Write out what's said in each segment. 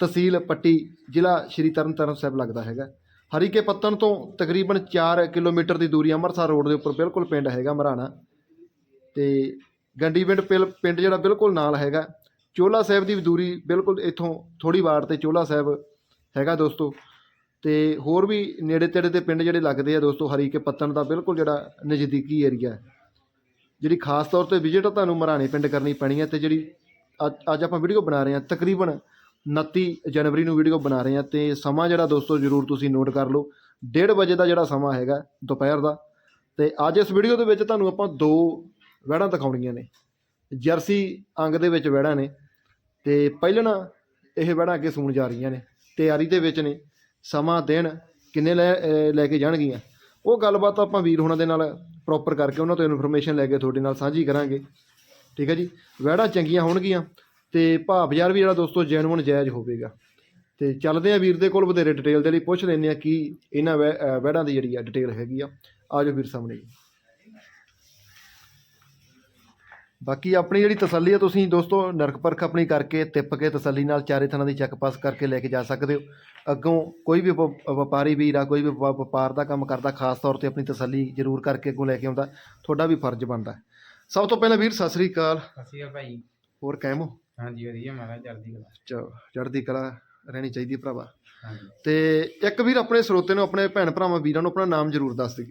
ਤਹਿਸੀਲ ਪੱਟੀ ਜ਼ਿਲ੍ਹਾ ਸ਼੍ਰੀ ਤਰਨਤਾਰਨ ਸਾਹਿਬ ਲੱਗਦਾ ਹੈਗਾ। ਹਰੀਕੇ ਪੱਤਨ ਤੋਂ ਤਕਰੀਬਨ 4 ਕਿਲੋਮੀਟਰ ਦੀ ਦੂਰੀ ਅੰਮ੍ਰਿਤਸਰ ਰੋਡ ਦੇ ਉੱਪਰ ਬਿਲਕੁਲ ਪਿੰਡ ਹੈਗਾ ਮਰਾਣਾ। ਤੇ ਗੰਡੀਵਿੰਡ ਪਿਲ- ਪਿੰਡ ਜਿਹੜਾ ਬਿਲਕੁਲ ਨਾਲ ਹੈਗਾ। ਚੋਲਾ ਸਾਹਿਬ ਦੀ ਵੀ ਦੂਰੀ ਬਿਲਕੁਲ ਇੱਥੋਂ ਥੋੜੀ ਵਾਰ ਤੇ ਚੋਲਾ ਸਾਹਿਬ ਹੈਗਾ ਦੋਸਤੋ। ਤੇ ਹੋਰ ਵੀ ਨੇੜੇ ਤੇੜੇ ਦੇ ਪਿੰਡ ਜਿਹੜੇ ਲੱਗਦੇ ਆ ਦੋਸਤੋ, ਹਰੀਕੇ ਪੱਤਨ ਦਾ ਬਿਲਕੁਲ ਜਿਹੜਾ ਨਜ਼ਦੀਕੀ ਏਰੀਆ। ਹੈ ਜਿਹੜੀ ਖਾਸ ਤੌਰ ਤੇ ਵਿਜ਼ਿਟ ਤੁਹਾਨੂੰ ਮਰਾਣੇ ਪਿੰਡ ਕਰਨੀ ਪੈਣੀ ਹੈ ਤੇ ਜਿਹੜੀ ਅੱਜ ਅੱਜ ਆਪਾਂ ਵੀਡੀਓ ਬਣਾ ਰਹੇ ਹਾਂ ਤਕਰੀਬਨ 29 ਜਨਵਰੀ ਨੂੰ ਵੀਡੀਓ ਬਣਾ ਰਹੇ ਹਾਂ ਤੇ ਸਮਾਂ ਜਿਹੜਾ ਦੋਸਤੋ ਜਰੂਰ ਤੁਸੀਂ ਨੋਟ ਕਰ ਲਓ। 1:30 ਵਜੇ ਦਾ ਜਿਹੜਾ ਸਮਾਂ ਹੈਗਾ, ਦੁਪਹਿਰ ਦਾ। ਤੇ ਅੱਜ ਇਸ ਵੀਡੀਓ ਦੇ ਵਿੱਚ ਤੁਹਾਨੂੰ ਆਪਾਂ ਦੋ ਵਹਿੜਾਂ ਦਿਖਾਉਣੀਆਂ ਨੇ। ਜਰਸੀ ਅੰਗ ਦੇ ਵਿੱਚ ਵਹਿੜਾਂ ਨੇ ਤੇ ਪਹਿਲਣਾ ਇਹ ਵਹਿੜਾਂ ਅੱਗੇ ਸੂਣ ਜਾ ਰਹੀਆਂ ਨੇ। ਤਿਆਰੀ ਦੇ ਵਿੱਚ ਨੇ। ਸਮਾਂ, ਦਿਨ ਕਿੰਨੇ ਲੈ ਲੈ ਕੇ ਜਾਣਗੀਆਂ? ਉਹ ਗੱਲਬਾਤ ਆਪਾਂ ਵੀਰ ਹੋਣਾ ਦੇ ਨਾਲ ਪ੍ਰੋਪਰ ਕਰਕੇ ਉਹਨਾਂ ਤੋਂ ਇਨਫੋਰਮੇਸ਼ਨ ਲੈ ਕੇ ਤੁਹਾਡੇ ਨਾਲ ਸਾਂਝੀ ਕਰਾਂਗੇ। ਠੀਕ ਹੈ ਜੀ? ਵਹਿੜਾਂ ਚੰਗੀਆਂ ਹੋਣਗੀਆਂ। ਤੇ ਭਾਅ ਬਾਜ਼ਾਰ ਵੀ ਜਿਹੜਾ ਦੋਸਤੋ ਜੈਨੂਨ ਜਾਇਜ਼ ਹੋਵੇਗਾ। ਤੇ ਚੱਲਦੇ ਆ ਵੀਰ ਦੇ ਕੋਲ ਵਧੇਰੇ ਡਿਟੇਲ ਦੇ ਲਈ ਪੁੱਛ ਲੈਂਦੇ ਆ ਕੀ ਇਹਨਾਂ ਵਹਿੜਾਂ ਦੀ ਜਿਹੜੀ ਆ ਡਿਟੇਲ ਹੈਗੀ ਆ। ਆਜੋ ਵੀਰ ਸਾਹਮਣੇ। ਬਾਕੀ ਆਪਣੀ ਜਿਹੜੀ ਤਸੱਲੀ ਆ ਤੁਸੀਂ ਦੋਸਤੋ ਨਰਕ ਪਰਖ ਆਪਣੀ ਕਰਕੇ ਤਿੱਪ ਕੇ ਤਸੱਲੀ ਨਾਲ ਚਾਰੇ ਥਾਂ ਦੀ ਚੈੱਕ ਪਾਸ ਕਰਕੇ ਲੈ ਕੇ ਜਾ ਸਕਦੇ ਹੋ। ਅੱਗੋਂ ਕੋਈ ਵੀ ਵਪ- ਵਪਾਰੀ ਵੀਰ ਆ ਕੋਈ ਵੀ ਵਪ- ਵਪਾਰ ਦਾ ਕੰਮ ਕਰਦਾ ਖਾਸ ਤੌਰ ਤੇ ਆਪਣੀ ਤਸੱਲੀ ਜ਼ਰੂਰ ਕਰਕੇ ਅੱਗੋਂ ਲੈ ਕੇ ਆਉਂਦਾ। ਤੁਹਾਡਾ ਵੀ ਫਰਜ਼ ਬਣਦਾ। ਸਭ ਤੋਂ ਪਹਿਲਾਂ ਵੀਰ ਸਤਿ ਸ੍ਰੀ ਅਕਾਲ। ਅਸੀਂ ਆ ਭਾਈ। ਹੋਰ ਕਾਇਮ ਹੋ? ਹਾਂਜੀ ਵਧੀਆ ਮਹਾਰਾਜ ਚੜ੍ਹਦੀ ਕਲਾ। ਚ- ਚੜ੍ਹਦੀ ਕਲਾ ਰਹਿਣੀ ਚਾਹੀਦੀ ਹੈ ਭਰਾਵਾ। ਹਾਂਜੀ। ਤੇ ਇੱਕ ਵੀਰ ਆਪਣੇ ਸਰੋਤੇ ਨੂੰ ਆਪਣੇ ਭੈਣ ਭਰਾਵਾਂ ਵੀਰਾਂ ਨੂੰ ਆਪਣਾ ਨਾਮ ਜ਼ਰੂਰ ਦੱਸ ਦਿਓ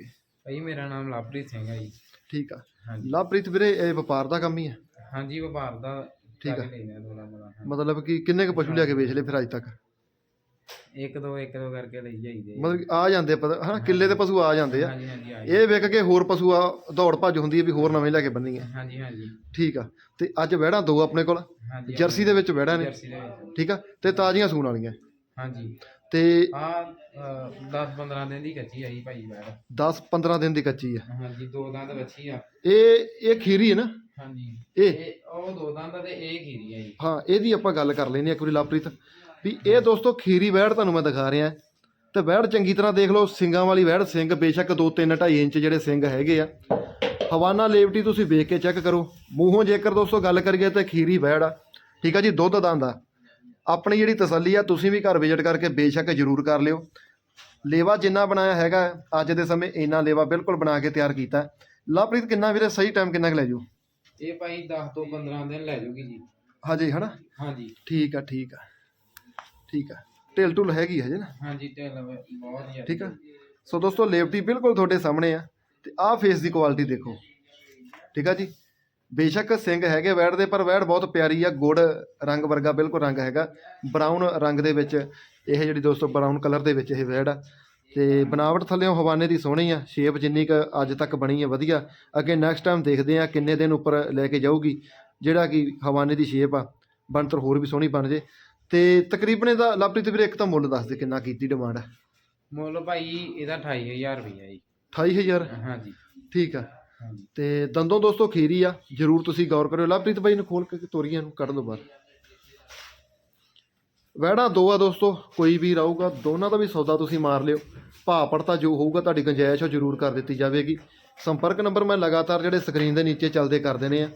ਭਾਈ ਮੇਰਾ ਨਾਮ ਲਵਪ੍ਰੀਤ ਸਿੰਘ ਹੈ ਜੀ। ਠੀਕ ਆ। ਹਾਂਜੀ। ਲਵਪ੍ਰੀਤ ਵੀਰੇ ਇਹ ਵਪਾਰ ਦਾ ਕੰਮ ਹੀ ਹੈ ਹਾਂਜੀ ਵਪਾਰ ਦਾ ਠੀਕ ਆ। ਮਤਲਬ ਕਿ ਕਿੰਨੇ ਕੁ ਪਸ਼ੂ ਲਿਆ ਕੇ ਵੇਚ ਲਏ ਫਿਰ ਅੱਜ ਤੱਕ? ਇੱਕ ਦੋ ਇੱਕ ਦੋ ਕਰਕੇ ਲਈ ਜਾਈਦੇ ਮਤਲਬ ਕਿ ਆ ਜਾਂਦੇ ਆ ਪਤਾ ਹਨਾ? ਕਿੱਲੇ ਦੇ ਪਸ਼ੂ ਆ ਜਾਂਦੇ ਆ। ਹਾਂਜੀ ਹਾਂਜੀ ਆ ਜੀ। ਇਹ ਵਿਕ ਕੇ ਹੋਰ ਪਸ਼ੂ ਆ ਦੌੜ ਭੱਜ ਹੁੰਦੀ ਹੈ ਵੀ ਹੋਰ ਨਵੇਂ ਲੈ ਕੇ ਬੰਨੀਏ। ਹਾਂਜੀ ਹਾਂਜੀ। ਠੀਕ ਆ। ਤੇ ਅੱਜ ਵਹਿੜਾਂ ਦੋ ਆਪਣੇ ਕੋਲ ਹਾਂਜੀ ਜਰਸੀ ਦੇ ਵਿੱਚ ਵਹਿੜਾਂ ਨੇ। ਜਰਸੀ ਦੇ ਵਿੱਚ। ਠੀਕ ਆ? ਤੇ ਤਾਜ਼ੀਆਂ ਸੂਣ ਵਾਲੀਆਂ। ਹਾਂਜੀ। ਤੇ ਆ 10 15 ਦਿਨ ਦੀ ਕੱਚੀ ਆਈ ਭਾਈ ਬੈਠ 10 15 ਦਿਨ ਦੀ ਕੱਚੀ ਆ। ਹਾਂਜੀ ਦੋ ਦੰਦ ਬੱਚੀ ਆ। ਇਹ ਇਹ ਖੀਰੀ ਹੈ ਨਾ? ਹਾਂਜੀ। ਇਹ? ਇਹ ਉਹ ਦੋ ਦੰਦ ਆ ਤੇ ਇਹ ਖੀਰੀ ਆ ਜੀ। ਹਾਂ ਇਹਦੀ ਆਪਾਂ ਗੱਲ ਕਰ ਲੈਣੀ ਇੱਕ ਵਾਰੀ ਲਵਪ੍ਰੀਤ। ਵੀ ਇਹ ਦੋਸਤੋ ਖੀਰੀ ਵਹਿੜ ਤੁਹਾਨੂੰ ਮੈਂ ਦਿਖਾ ਰਿਹਾ। ਤੇ ਵਹਿੜ ਚੰਗੀ ਤਰ੍ਹਾਂ ਦੇਖ ਲਓ ਸਿੰਗਾਂ ਵਾਲੀ ਵਹਿੜ ਸਿੰਘ ਬੇਸ਼ੱਕ 2 3 2.5 ਇੰਚ ਜਿਹੜੇ ਸਿੰਘ ਹੈਗੇ ਆ। ਹਵਾਨਾ ਲੇਵਟੀ ਤੁਸੀਂ ਵੇਖ ਕੇ ਚੈੱਕ ਕਰੋ। ਮੂੰਹੋਂ ਜੇਕਰ ਦੋਸਤੋ ਗੱਲ ਕਰੀਏ ਤਾਂ ਖੀਰੀ ਵਹਿੜ ਆ। ਠੀਕ ਆ ਜੀ ਦੁੱਧ ਦੰਦ ਆ ਆਪਣੀ ਜਿਹੜੀ ਤਸੱਲੀ ਆ ਤੁਸੀਂ ਵੀ ਘਰ ਵਿਜ਼ਿਟ ਕਰਕੇ ਬੇਸ਼ੱਕ ਜ਼ਰੂਰ ਕਰ ਲਿਓ। ਲੇਵਾ ਜਿੰਨਾ ਬਣਾਇਆ ਹੈਗਾ ਅੱਜ ਦੇ ਸਮੇਂ ਇੰਨਾ ਲੇਵਾ ਬਿਲਕੁਲ ਬਣਾ ਕੇ ਤਿਆਰ ਕੀਤਾ। ਲਵਪ੍ਰੀਤ ਕਿੰਨਾ ਵੀਰੇ? ਸਹੀ ਟਾਈਮ ਕਿੰਨਾ ਕੁ ਲੈ ਜਾਊ ਇਹ ਭਾਈ 10 ਤੋਂ 15 ਦਿਨ ਲੈ ਜੂਗੀ ਜੀ। ਹਜੇ ਹਨਾ? ਹਾਂਜੀ। ਠੀਕ ਆ ਠੀਕ ਆ। ਠੀਕ ਆ। ਢਿਲ ਢੁਲ ਹੈਗੀ ਹਜੇ ਨਾ? ਹਾਂਜੀ ਤੇ ਬਹੁਤ ਜ਼ਿਆਦਾ। ਠੀਕ ਆ। ਸੋ ਦੋਸਤੋ ਲੇਵਟੀ ਬਿਲਕੁਲ ਤੁਹਾਡੇ ਸਾਹਮਣੇ ਆ ਤੇ ਆਹ ਫੇਸ ਦੀ ਕੁਆਲਿਟੀ ਦੇਖੋ। ਠੀਕ ਆ ਜੀ? ਬੇਸ਼ੱਕ ਸਿੰਘ ਹੈਗੇ ਵੈੜ ਦੇ ਪਰ ਵੈੜ ਬਹੁਤ ਪਿਆਰੀ ਆ ਗੁੜ ਰੰਗ ਵਰਗਾ ਬਿਲਕੁਲ ਰੰਗ ਹੈਗਾ। ਬਰਾਊਨ ਰੰਗ ਦੇ ਵਿੱਚ ਇਹ ਜਿਹੜੀ ਦੋਸਤੋ ਬਰਾਊਨ ਕਲਰ ਦੇ ਵਿੱਚ ਇਹ ਵੈੜ ਆ। ਤੇ ਬਣਾਵਟ ਥੱਲੇੋਂ ਹਵਾਨੇ ਦੀ ਸੋਹਣੀ ਆ ਸ਼ੇਪ ਜਿੰਨੀ ਕ ਅੱਜ ਤੱਕ ਬਣੀ ਆ ਵਧੀਆ। ਅੱਗੇ ਨੈਕਸਟ ਟਾਈਮ ਦੇਖਦੇ ਆ ਕਿੰਨੇ ਦਿਨ ਉੱਪਰ ਲੈ ਕੇ ਜਾਊਗੀ ਜਿਹੜਾ ਕਿ ਹਵਾਨੇ ਦੀ ਸ਼ੇਪ ਆ ਬਣਤਰ ਹੋਰ ਵੀ ਸੋਹਣੀ ਬਣ ਜੇ। ਤੇ ਤਕਰੀਬਨ ਇਹਦਾ ਲਵਪ੍ਰੀਤ ਵੀਰੇ ਇੱਕ ਤਾਂ ਮੁੱਲ ਦੱਸ ਦੇ ਕਿੰਨਾ ਕੀਤੀ ਡਿਮਾਂਡ ਹੈ ਮੁੱਲ ਭਾਈ ਇਹਦਾ 28000 ਰੁਪਈਆ ਜੀ। 28000 ਹਾਂਜੀ। ਠੀਕ ਆ। ਹਾਂਜੀ। ਤੇ ਦੰਦੋਂ ਦੋਸਤੋ ਖੀਰੀ ਆ ਜਰੂਰ ਤੁਸੀਂ ਗੌਰ ਕਰਿਓ। ਲਵਪ੍ਰੀਤ ਬਾਈ ਨੂੰ ਖੋਲ ਕੇ ਤੋਰੀਆਂ ਨੂੰ ਕੱਢ ਲਓ ਬਾਹਰ। ਵਹਿੜਾ ਦੋ ਆ ਦੋਸਤੋ ਕੋਈ ਵੀ ਰਹੂਗਾ ਦੋਨਾਂ ਦਾ ਵੀ ਸੌਦਾ ਤੁਸੀਂ ਮਾਰ ਲਿਓ। ਭਾਅ ਪੜਤਾ ਜੋ ਹੋਊਗਾ ਤੁਹਾਡੀ ਗੁੰਜਾਇਸ਼ ਉਹ ਜਰੂਰ ਕਰ ਦਿੱਤੀ ਜਾਵੇਗੀ। ਸੰਪਰਕ ਨੰਬਰ ਮੈਂ ਲਗਾਤਾਰ ਜਿਹੜੇ ਸਕਰੀਨ ਦੇ ਨੀਚੇ ਚੱਲਦੇ ਕਰ ਦੇਣੇ ਆ।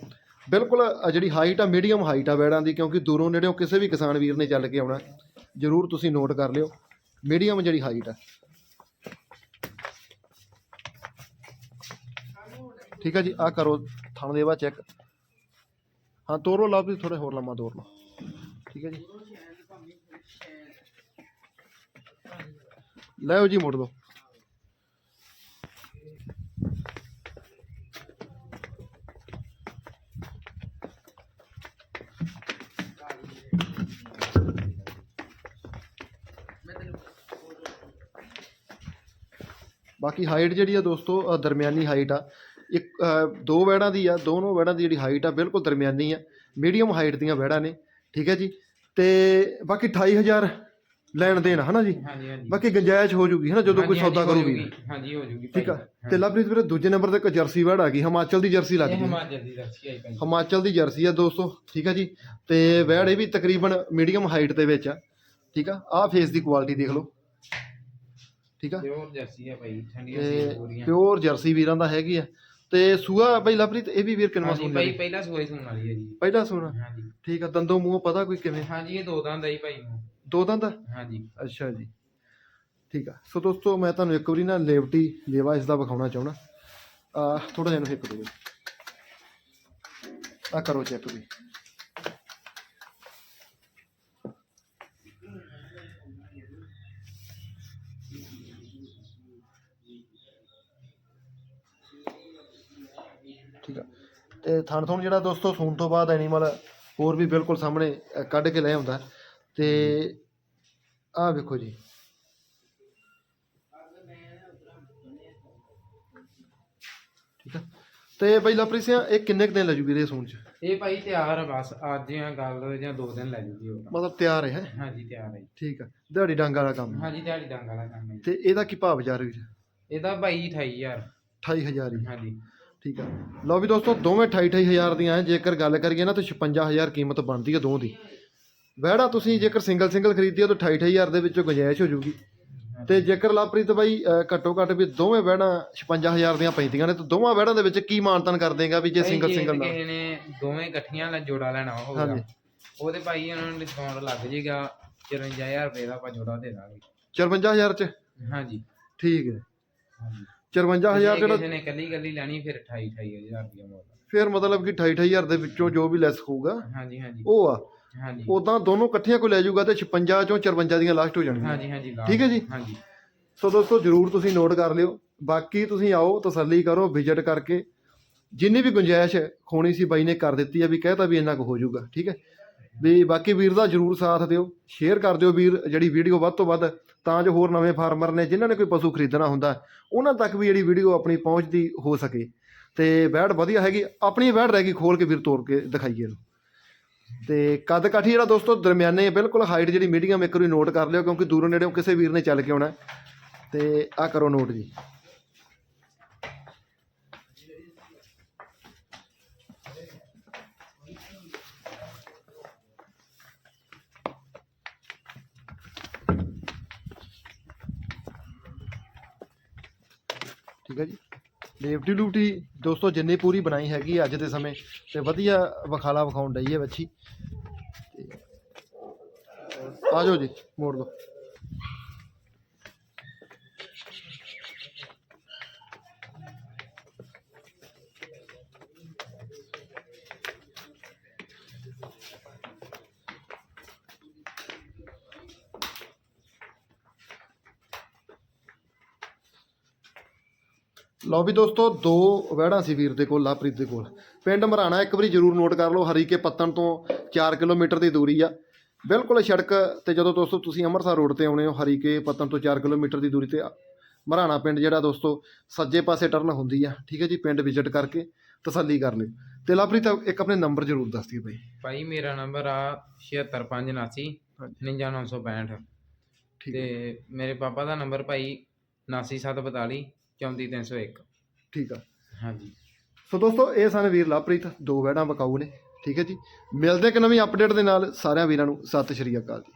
ਬਿਲਕੁਲ ਜਿਹੜੀ ਹਾਈਟ ਆ ਮੀਡੀਅਮ ਹਾਈਟ ਆ ਵਹਿੜਾਂ ਦੀ, ਕਿਉਂਕਿ ਦੂਰੋਂ ਨੇੜਿਓਂ ਕਿਸੇ ਵੀ ਕਿਸਾਨ ਵੀਰ ਨੇ ਚੱਲ ਕੇ ਆਉਣਾ, ਜਰੂਰ ਤੁਸੀਂ ਨੋਟ ਕਰ ਲਿਓ। ਮੀਡੀਅਮ ਜਿਹੜੀ ਹਾਈਟ ਆ। ਠੀਕ ਆ ਜੀ ਆ ਕਰੋ, ਥਣ ਦੇਵਾ ਚੈੱਕ ਹਾਂ, ਤੋਰੋ ਲਾ ਵੀ ਥੋੜਾ ਹੋਰ ਲੰਮਾ ਤੋਰ ਲਓ। ਠੀਕ ਹੈ ਜੀ। ਲੈਓ ਜੀ, ਮੋੜ ਦੋ। ਬਾਕੀ ਹਾਈਟ ਜਿਹੜੀ ਆ ਦੋਸਤੋ ਦਰਮਿਆਨੀ ਹਾਈਟ ਆ। ਇੱਕ ਦੋ ਵੈੜਾਂ ਦੀ ਆ ਦੋਨੋਂ ਵੈੜਾਂ ਦੀ ਜਿਹੜੀ ਹਾਈਟ ਆ ਬਿਲਕੁਲ ਦਰਮਿਆਨੀ ਆ। ਮੀਡੀਅਮ ਹਾਈਟ ਦੀਆਂ ਵੈੜਾਂ ਨੇ ਠੀਕ ਹੈ ਜੀ? ਤੇ ਬਾਕੀ 28000 ਲੈਣ ਦੇਣ ਹਨਾ ਜੀ? ਹਾਂਜੀ ਹਾਂਜੀ। ਬਾਕੀ ਗੁੰਜਾਇਸ਼ ਹੋ ਜੂਗੀ ਹਨਾ ਜਦੋਂ ਕੋਈ ਸੌਦਾ ਕਰੂਗੀ। ਹਾਂਜੀ ਹੋ ਜੂਗੀ ਠੀਕ ਆ। ਤੇ ਲਵਪ੍ਰੀਤ ਵੀਰੇ ਦੂਜੇ ਨੰਬਰ ਤੇ ਇੱਕ ਜਰਸੀ ਵੜ ਆ ਗਈ ਹਿਮਾਚਲ ਦੀ ਜਰਸੀ ਲੱਗਦੀ ਹੈ ਹਿਮਾਚਲ ਦੀ ਰੱਸੀ ਆਈ ਭਾਈ ਹਿਮਾਚਲ ਦੀ ਜਰਸੀ ਆ ਦੋਸਤੋ ਠੀਕ ਆ ਜੀ? ਤੇ ਵੈੜ ਇਹ ਵੀ ਤਕਰੀਬਨ ਮੀਡੀਅਮ ਹਾਈਟ ਦੇ ਵਿੱਚ ਆ ਠੀਕ ਆ? ਆਹ ਫੇਸ ਦੀ ਕੁਆਲਿਟੀ ਦੇਖ ਲਓ। ਠੀਕ ਆ? ਪਿਓਰ ਜਰਸੀ ਆ ਭਾਈ ਠੰਡੀਆਂ ਤੇ ਸੀ ਪੂਰੀਆਂ। ਪਿਓਰ ਜਰਸੀ ਵੀਰਾਂ ਦਾ ਹੈਗੀ ਆ। ਤੇ ਸੂਆ ਬਈ ਲਵਪ੍ਰੀਤ ਇਹ ਵੀ ਵੀਰ ਕਿੰਨਾ ਹਾਂਜੀ ਸੂਣ ਭਾਈ ਪਹਿਲਾ ਸੂਆ ਹੀ ਸੁਣਨ ਵਾਲੀ ਹੈ ਜੀ। ਪਹਿਲਾ ਸੂਣਾ? ਹਾਂਜੀ। ਠੀਕ ਆ ਦੰਦੋਂ ਮੂੰਹ ਪਤਾ ਕੋਈ ਕਿਵੇਂ? ਹਾਂਜੀ ਇਹ ਦੋ ਦੰਦ ਆ ਜੀ ਭਾਈ ਨੂੰ। ਦੋ ਦੰਦ ਆ? ਹਾਂਜੀ। ਅੱਛਾ ਜੀ। ਠੀਕ ਆ। ਸੋ ਦੋਸਤੋ ਮੈਂ ਤੁਹਾਨੂੰ ਇੱਕ ਵਾਰੀ ਨਾ ਲੇਵਟੀ ਲੇਵਾ ਇਸ ਦਾ ਵਿਖਾਉਣਾ ਚਾਹਣਾ ਆ ਥੋੜਾ ਜਿਹਾ ਨੂੰ ਹਿੱਕ ਦਿਓ ਆ ਕਰੋ ਚੈੱਕ ਵੀ ਠੀਕ ਆ ਤੇ ਥਣ ਥਣ ਜਿਹੜਾ ਦੋਸਤੋ ਸੂਣ ਤੋਂ ਬਾਅਦ ਐਨੀਮਲ ਹੋਰ ਵੀ ਬਿਲਕੁਲ ਸਾਹਮਣੇ ਕੱਢ ਕੇ ਲੈ ਆਉਂਦਾ। ਤੇ ਆਹ ਵੇਖੋ ਜੀ। ਠੀਕ ਆ? ਤੇ ਬਈ ਸਿਆ ਇਹ ਕਿੰਨੇ ਕੁ ਦਿਨ ਲੈ ਜੂ ਵੀਰੇ ਸੂਣ ਚ? ਇਹ ਭਾਈ ਤਿਆਰ ਆ ਬਸ ਅੱਜ ਜਾਂ ਗੱਲ ਜਾਂ ਦੋ ਦਿਨ ਲੈ ਜੂਗੀ ਉਹ। ਮਤਲਬ ਤਿਆਰ ਹੈ ਹਾਂਜੀ ਤਿਆਰ ਹੈ। ਠੀਕ ਆ। ਦਿਹਾੜੀ ਡੰਗ ਵਾਲਾ ਕੰਮ ਹਾਂਜੀ ਦਿਹਾੜੀ ਡੰਗ ਵਾਲਾ ਕੰਮ ਹੈ ਜੀ। ਤੇ ਇਹਦਾ ਕੀ ਭਾਅ ਵਿਚਾਰ ਵੀਰ ਇਹਦਾ ਭਾਈ 28000 28000 ਹੀ। ਹਾਂਜੀ। ਠੀਕ ਆ। ਲਓ ਵੀ ਦੋਸਤੋ ਦੋਵੇਂ 28 28000 ਦੀਆਂ ਹੈ ਜੇਕਰ ਗੱਲ ਕਰੀਏ ਨਾ ਤਾਂ 56000 ਕੀਮਤ ਬਣਦੀ ਹੈ ਦੋਵਾਂ ਦੀ। ਵਹਿੜਾ ਤੁਸੀਂ ਜੇਕਰ ਸਿੰਗਲ ਸਿੰਗਲ ਖਰੀਦਦੇ ਹੋ ਤਾਂ 28 28000 ਦੇ ਵਿੱਚੋਂ ਗੁੰਜਾਇਸ਼ ਹੋ ਜੂਗੀ। ਤੇ ਜੇਕਰ ਲਾਪ੍ਰੀਤ ਬਾਈ ਘੱਟੋ ਘੱਟ ਵੀ ਦੋਵੇਂ ਵਹਿੜਾਂ 56000 ਦੀਆਂ ਪੈਂਦੀਆਂ ਨੇ ਤੇ ਦੋਵਾਂ ਵਹਿੜਾਂ ਦੇ ਵਿੱਚ ਕੀ ਮਾਨਤਨ ਕਰ ਦੇਗਾ ਵੀ ਜੇ ਸਿੰਗਲ ਸਿੰਗਲ ਦਾ ਕਿਸੇ ਨੇ ਦੋਵੇਂ ਇਕੱਠੀਆਂ ਦਾ ਜੋੜਾ ਲੈਣਾ ਹੋਊਗਾ ਹਾਂਜੀ। ਉਹਦੇ ਭਾਈ ਉਹਨਾਂ ਨੂੰ ਡਿਸਕਾਊਂਟ ਲੱਗ ਜਾਏਗਾ 54000 ਰੁਪਏ ਦਾ ਆਪਾਂ ਜੋੜਾ ਦੇ ਦਾਂਗੇ। 54000 ਚ? ਹਾਂਜੀ। ਠੀਕ ਹੈ। ਹਾਂਜੀ। 54000 ਜੇ ਜਿਹੜਾ ਕਿਸੇ ਨੇ ਇਕੱਲੀ ਲੈਣੀ ਫਿਰ 28 28000 ਰੁਪਏ ਮੁੱਲ ਫਿਰ ਮਤਲਬ ਕਿ 28 28000 ਦੇ ਵਿੱਚੋਂ ਜੋ ਵੀ ਲੈਸ ਹੋਊਗਾ ਹਾਂਜੀ ਹਾਂਜੀ। ਉਹ ਆ। ਹਾਂਜੀ। ਉਦਾਂ ਦੋਨੋਂ ਇਕੱਠੀਆਂ ਕੋਈ ਲੈ ਜਾਊਗਾ ਤੇ 56 ਚੋਂ 54 ਦੀਆਂ ਲਾਸਟ ਹੋ ਜਾਣਗੀਆਂ। ਹਾਂਜੀ ਹਾਂਜੀ ਠੀਕ ਹੈ ਜੀ। ਹਾਂਜੀ। ਸੋ ਦੋਸਤੋ ਜਰੂਰ ਤੁਸੀਂ ਨੋਟ ਕਰ ਲਿਓ। ਬਾਕੀ ਤੁਸੀਂ ਆਓ ਤਸੱਲੀ ਕਰੋ ਵਿਜ਼ਿਟ ਕਰਕੇ। ਜਿੰਨੀ ਵੀ ਗੁੰਜਾਇਸ਼ ਹੋਣੀ ਸੀ ਬਾਈ ਨੇ ਕਰ ਦਿੱਤੀ ਹੈ ਵੀ ਕਹਿਤਾ ਵੀ ਇੰਨਾ ਕੁ ਹੋ ਜਾਊਗਾ ਠੀਕ ਹੈ? ਵੀ ਬਾਕੀ ਵੀਰ ਦਾ ਜਰੂਰ ਸਾਥ ਦਿਓ। ਸ਼ੇਅਰ ਕਰ ਦਿਓ ਵੀਰ ਜਿਹੜੀ ਵੀਡੀਓ ਵੱਧ ਤੋਂ ਵੱਧ ਤਾਂ ਜੋ ਹੋਰ ਨਵੇਂ ਫਾਰਮਰ ਨੇ ਜਿਨ੍ਹਾਂ ਨੇ ਕੋਈ ਪਸ਼ੂ ਖਰੀਦਣਾ ਹੁੰਦਾ, ਉਹਨਾਂ ਤੱਕ ਵੀ ਜਿਹੜੀ ਵੀਡੀਓ ਆਪਣੀ ਪਹੁੰਚਦੀ ਹੋ ਸਕੇ। ਤੇ ਬੈੜ ਵਧੀਆ ਹੈਗੀ, ਆਪਣੀ ਬੈੜ ਰਹਿ ਗਈ ਖੋਲ ਕੇ ਫਿਰ ਤੋੜ ਕੇ ਦਿਖਾਈਏ ਇਹਨੂੰ। ਤੇ ਕੱਦ ਕਾਠੀ ਜਿਹੜਾ ਦੋਸਤੋ, ਦਰਮਿਆਨੇ ਬਿਲਕੁਲ ਹਾਈਟ ਜਿਹੜੀ ਮੀਡੀਅਮ ਇੱਕ ਵਾਰੀ ਨੋਟ ਕਰ ਲਿਓ, ਕਿਉਂਕਿ ਦੂਰੋਂ ਨੇੜੇੋਂ ਕਿਸੇ ਵੀਰ ਨੇ ਚੱਲ ਕੇ ਆਉਣਾ। ਤੇ ਆ ਕਰੋ ਨੋਟ ਜੀ। ਠੀਕ ਹੈ ਜੀ। ਲੇਵਟੀ ਲੂਟੀ ਦੋਸਤੋ ਜਿੰਨੀ ਪੂਰੀ ਬਣਾਈ ਹੈਗੀ ਅੱਜ ਦੇ ਸਮੇਂ, ਤੇ ਵਧੀਆ ਵਿਖਾਲਾ ਵਿਖਾਉਣ ਡਈ ਹੈ ਬੱਚੀ। ਤੇ ਆ ਜਾਓ ਜੀ, ਮੋੜ ਦੋ ਲਓ ਵੀ ਦੋਸਤੋ ਦੋ ਵਹਿੜਾਂ ਸੀ ਵੀਰ ਦੇ ਕੋਲ ਲਾਪ੍ਰੀਤ ਦੇ ਕੋਲ। ਪਿੰਡ ਮਰਾਣਾ ਇੱਕ ਵਾਰੀ ਜਰੂਰ ਨੋਟ ਕਰ ਲਓ ਹਰੀਕੇ ਪੱਤਣ ਤੋਂ 4 ਕਿਲੋਮੀਟਰ ਦੀ ਦੂਰੀ ਆ। ਬਿਲਕੁਲ ਸੜਕ ਤੇ ਜਦੋਂ ਦੋਸਤੋ ਤੁਸੀਂ ਅੰਮ੍ਰਿਤਸਰ ਰੋਡ ਤੇ ਆਉਣੇ ਹੋ ਹਰੀਕੇ ਪੱਤਣ ਤੋਂ 4 ਕਿਲੋਮੀਟਰ ਦੀ ਦੂਰੀ ਤੇ ਮਰਾਣਾ ਪਿੰਡ ਜਿਹੜਾ ਦੋਸਤੋ ਸੱਜੇ ਪਾਸੇ ਟਰਨ ਹੁੰਦੀ ਆ। ਠੀਕ ਹੈ ਜੀ ਪਿੰਡ ਵਿਜ਼ਿਟ ਕਰਕੇ ਤਸੱਲੀ ਕਰ ਲਿਓ। ਤੇ ਲਾਪ੍ਰੀਤ ਇੱਕ ਆਪਣੇ ਨੰਬਰ ਜਰੂਰ ਦੱਸ ਦਿਓ ਭਾਈ ਭਾਈ ਮੇਰਾ ਨੰਬਰ ਆ 76579 ਹਾਂਜੀ। 99965 ਠੀਕ ਤੇ ਮੇਰੇ ਪਾਪਾ ਦਾ ਨੰਬਰ ਭਾਈ 99742 34301 ਠੀਕ ਆ। ਹਾਂਜੀ। ਸੋ ਦੋਸਤੋ ਇਹ ਸਨ ਵੀਰ ਲਵਪ੍ਰੀਤ ਦੋ ਵਹਿੜਾਂ ਬਕਾਊ ਨੇ ਠੀਕ ਹੈ ਜੀ। ਮਿਲਦੇ ਇੱਕ ਨਵੀਂ ਅਪਡੇਟ ਦੇ ਨਾਲ ਸਾਰਿਆਂ ਵੀਰਾਂ ਨੂੰ ਸਤਿ ਸ਼੍ਰੀ ਅਕਾਲ ਜੀ।